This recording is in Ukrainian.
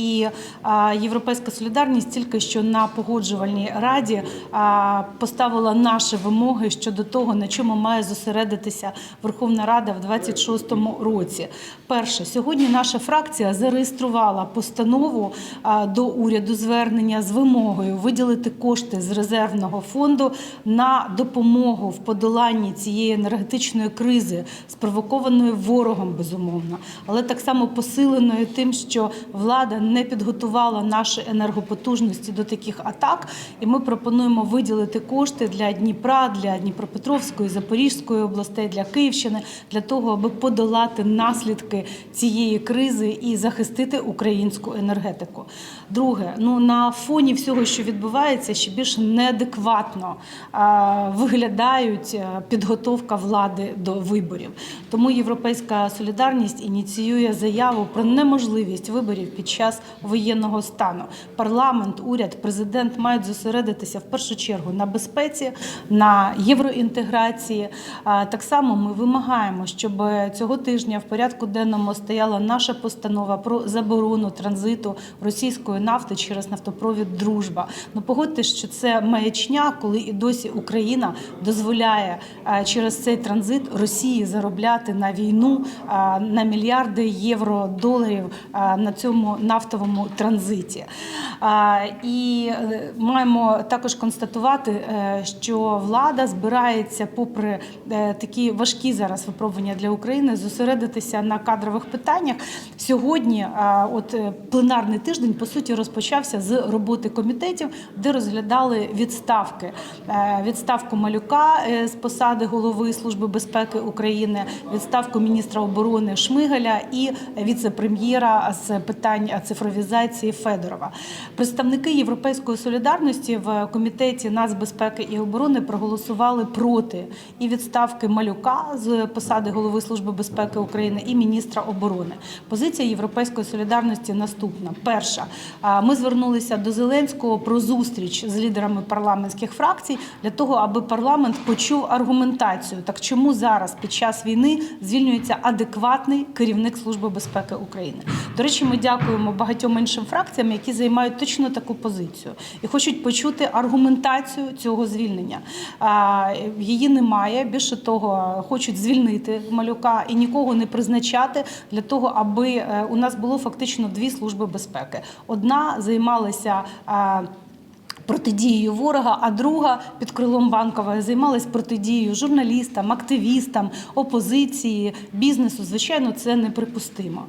І Європейська солідарність тільки що на погоджувальній раді поставила наші вимоги щодо того, на чому має зосередитися Верховна Рада в 26-му році. Перше, сьогодні наша фракція зареєструвала постанову до уряду звернення з вимогою виділити кошти з резервного фонду на допомогу в подоланні цієї енергетичної кризи, спровокованої ворогом, безумовно, але так само посиленою тим, що влада не підготувала наші енергопотужності до таких атак. І ми пропонуємо виділити кошти для Дніпра, для Дніпропетровської, Запорізької областей, для Київщини, для того, аби подолати наслідки цієї кризи і захистити українську енергетику. Друге, ну на фоні всього, що відбувається, ще більш неадекватно а, виглядають підготовка влади до виборів. Тому Європейська солідарність ініціює заяву про неможливість виборів під час воєнного стану. Парламент, уряд, президент мають зосередитися в першу чергу на безпеці, на євроінтеграції. Так само ми вимагаємо, щоб цього тижня в порядку денному стояла наша постанова про заборону транзиту російської нафти через нафтопровід Дружба. Ну погодьтесь, що це маячня, коли і досі Україна дозволяє через цей транзит Росії заробляти на війну на мільярди євро доларів на цьому нафтовому транзиті. І е, маємо також констатувати, е, що влада збирається, попри е, такі важкі зараз випробування для України, зосередитися на кадрових питаннях. Сьогодні, от пленарний тиждень, по суті, розпочався з роботи комітетів, де розглядали відставки. Відставку Малюка з посади голови Служби безпеки України, відставку міністра оборони Шмигаля і віце-прем'єра з питань цифровізації Федорова. Представники Європейської солідарності в комітеті нацбезпеки і оборони проголосували проти і відставки Малюка з посади голови Служби безпеки України і міністра оборони. Позиція Європейської солідарності наступна: перша, ми звернулися до Зеленського про зустріч з лідерами парламентських фракцій для того, аби парламент почув аргументацію. Так чому зараз під час війни звільнюється адекватний керівник Служби безпеки України? До речі, ми дякуємо багатьом іншим фракціям, які займають точно таку позицію і хочуть почути аргументацію цього звільнення. Її немає. Більше того, хочуть звільнити малюка і нікого не призначати для того, аби е, у нас було фактично дві служби безпеки. Одна займалася. Протидією ворога, а друга під крилом банкової займалась протидією журналістам, активістам, опозиції, бізнесу. Звичайно, це неприпустимо.